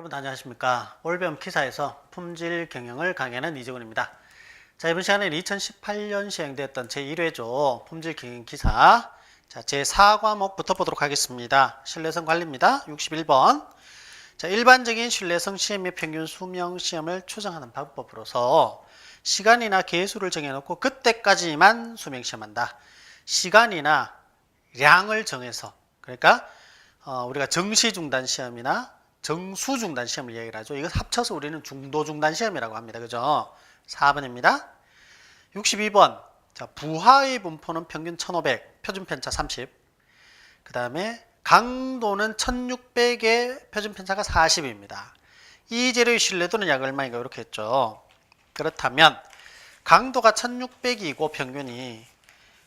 여러분 안녕하십니까? 올배움 기사에서 품질 경영을 강의하는 이재훈입니다. 자 이번 시간에는 2018년 시행되었던 제1회조 품질 경영 기사. 자 제4과목부터 보도록 하겠습니다. 신뢰성 관리입니다. 61번. 자 일반적인 신뢰성 시험의 평균 수명 시험을 추정하는 방법으로서 시간이나 개수를 정해놓고 그때까지만 수명 시험한다. 시간이나 량을 정해서 그러니까 어, 우리가 정시 중단 시험이나 정수 중단 시험을 얘기를 하죠. 이거 합쳐서 우리는 중도 중단 시험이라고 합니다. 그죠? 4번입니다. 62번. 자, 부하의 분포는 평균 1500, 표준 편차 30. 그 다음에 강도는 1600의 표준 편차가 40입니다. 이 재료의 신뢰도는 약 얼마인가 이렇게 했죠. 그렇다면 강도가 1600이고 평균이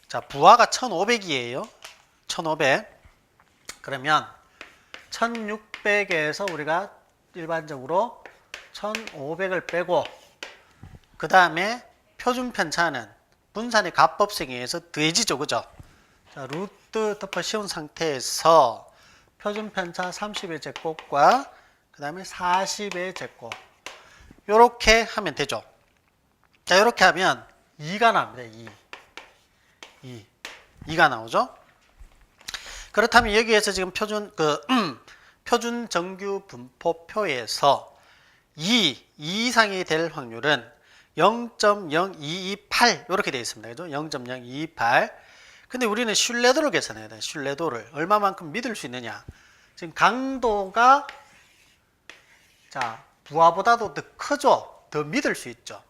자, 부하가 1500이에요. 1500. 그러면 1600에서 우리가 일반적으로 1500을 빼고 그 다음에 표준 편차는 분산의 가법성에 의해서 더해지죠. 그죠? 자, 루트 덮어 씌운 상태에서 표준 편차 30의 제곱과 그 다음에 40의 제곱 요렇게 하면 되죠. 자, 이렇게 하면 2가 나옵니다. 2. 2. 2가 나오죠? 그렇다면 여기에서 지금 표준 그 표준 정규 분포표에서 2, 2 이상이 될 확률은 0.0228 이렇게 되어 있습니다. 그죠? 0.0228. 근데 우리는 신뢰도를 계산해야 돼. 신뢰도를 얼마만큼 믿을 수 있느냐? 지금 강도가 자, 부하보다도 더 크죠. 더 믿을 수 있죠.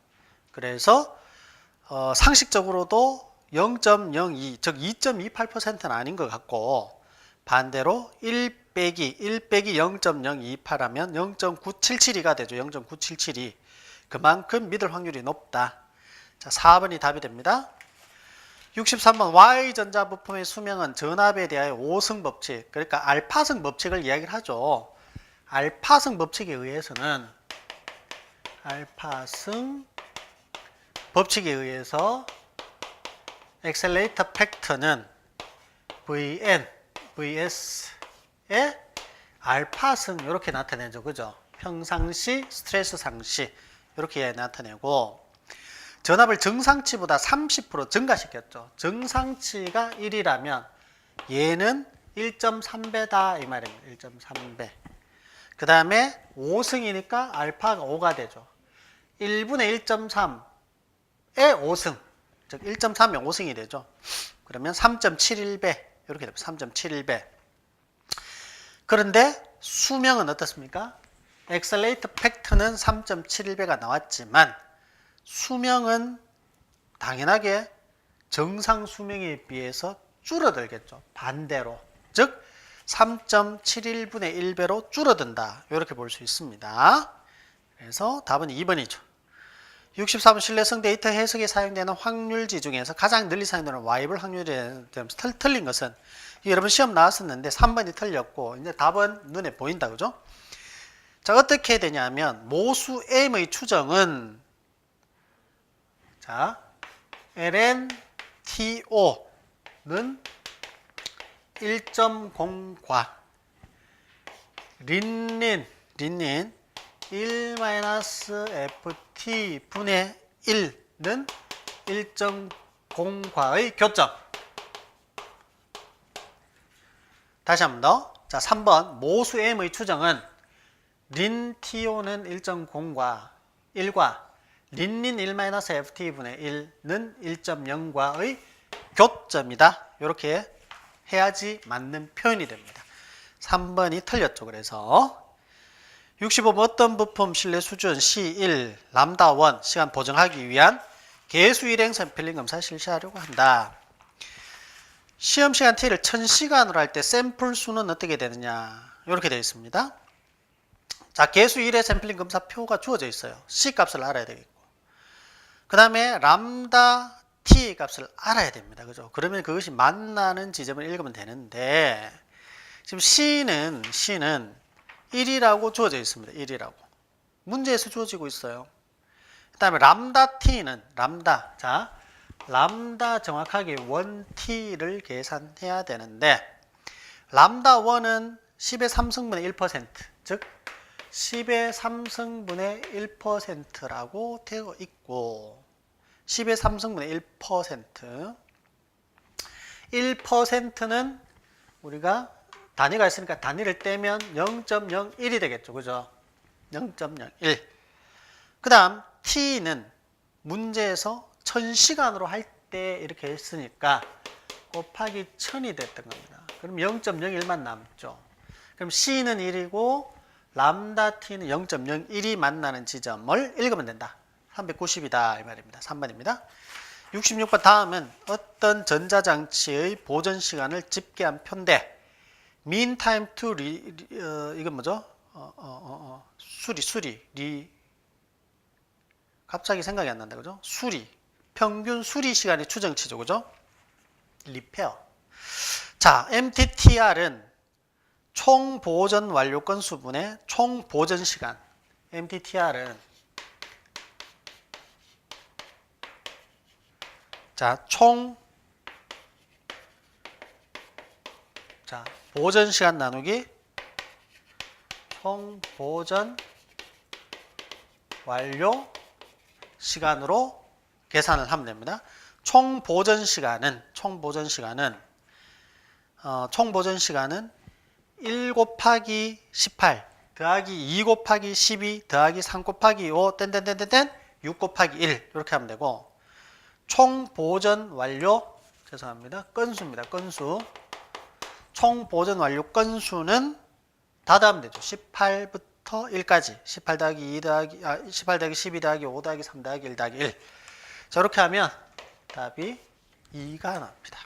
그래서 어, 상식적으로도 0.02, 즉 2.28%는 아닌 것 같고 반대로 1 빼기 1 빼기 0.028 하면 0.9772가 되죠. 0.9772. 그만큼 믿을 확률이 높다. 자, 4번이 답이 됩니다. 63번 Y전자 부품의 수명은 전압에 대하여 5승 법칙, 그러니까 알파승 법칙을 이야기를 하죠. 알파승 법칙에 의해서는 알파승 법칙에 의해서 엑셀레이터 팩터는 Vn, Vs의 알파승 이렇게 나타내죠. 그죠? 평상시, 스트레스 상시 이렇게 나타내고 전압을 정상치보다 30% 증가시켰죠. 정상치가 1이라면 얘는 1.3배다 이 말입니다. 1.3배. 그 다음에 5승이니까 알파가 5가 되죠. 1분의 1.3의 5승. 즉 1.3이 5승이 되죠. 그러면 3.71배 이렇게 됩니다. 3.71배. 그런데 수명은 어떻습니까? 엑셀레이터 팩트는 3.71배가 나왔지만 수명은 당연하게 정상 수명에 비해서 줄어들겠죠. 반대로. 즉 3.71분의 1배로 줄어든다. 이렇게 볼 수 있습니다. 그래서 답은 2번이죠. 64번 신뢰성 데이터 해석에 사용되는 확률지 중에서 가장 널리 사용되는 와이블 확률에 틀- 틀린 것은 여러분 시험 나왔었는데 3번이 틀렸고 이제 답은 눈에 보인다 그죠? 자 어떻게 되냐면 모수 m의 추정은 자 LNTO는 1.0과 린닌 린닌 1-ft 분의 1는 1.0과의 교점. 다시 한번 더. 자, 3번 모수 m의 추정은 린 TO는 1.0과 1과 린닌 1-ft 분의 1는 1.0과의 교점이다. 이렇게 해야지 맞는 표현이 됩니다. 3번이 틀렸죠. 그래서 65번 어떤 부품 신뢰 수준 C1 람다 1 시간 보정하기 위한 개수 일행 샘플링 검사 실시하려고 한다. 시험 시간 T를 1000시간으로 할 때 샘플 수는 어떻게 되느냐? 이렇게 되어 있습니다. 자, 개수 1의 샘플링 검사 표가 주어져 있어요. C 값을 알아야 되겠고. 그 다음에 람다 T 값을 알아야 됩니다. 그죠? 그러면 그것이 만나는 지점을 읽으면 되는데, 지금 C는, C는 1이라고 주어져 있습니다. 1이라고. 문제에서 주어지고 있어요. 그 다음에 람다 t는 람다. 자, 람다 정확하게 1t를 계산해야 되는데 람다 1은 10의 3승분의 1%, 즉 10의 3승분의 1%라고 되어 있고 10의 3승분의 1% 1%는 우리가 단위가 있으니까 단위를 떼면 0.01이 되겠죠. 그죠? 0.01. 그 다음 t는 문제에서 1000시간으로 할 때 이렇게 했으니까 곱하기 1000이 됐던 겁니다. 그럼 0.01만 남죠. 그럼 c는 1이고 람다 t는 0.01이 만나는 지점을 읽으면 된다. 390이다 이 말입니다. 3번입니다. 66번 다음은 어떤 전자장치의 보존 시간을 집계한 표인데 mean time to re, 리- 어, 이건 뭐죠? 어, 어, 어, 어. 수리 수리 리 갑자기 생각이 안 난다 그죠? 수리 평균 수리 시간의 추정치죠 그죠? 리페어 자 MTTR은 총 보존 완료 건수 분의 총 보존 시간 MTTR은 자, 총 자, 보전 시간 나누기 총 보전 완료 시간으로 계산을 하면 됩니다. 총 보전 시간은 총 보전 시간은 어, 총 보전 시간은 1 곱하기 18 더하기 2 곱하기 12 더하기 3 곱하기 5 땡땡땡땡땡 6 곱하기 1 이렇게 하면 되고 총 보전 완료 죄송합니다. 건수입니다. 건수. 총 보전 완료 건수는 다 더하면 되죠. 18부터 1까지. 18 더하기 2 더하기 아, 18 더하기 12 더하기 5 더하기 3 더하기 1 더하기 1. 저렇게 하면 답이 2가 나옵니다.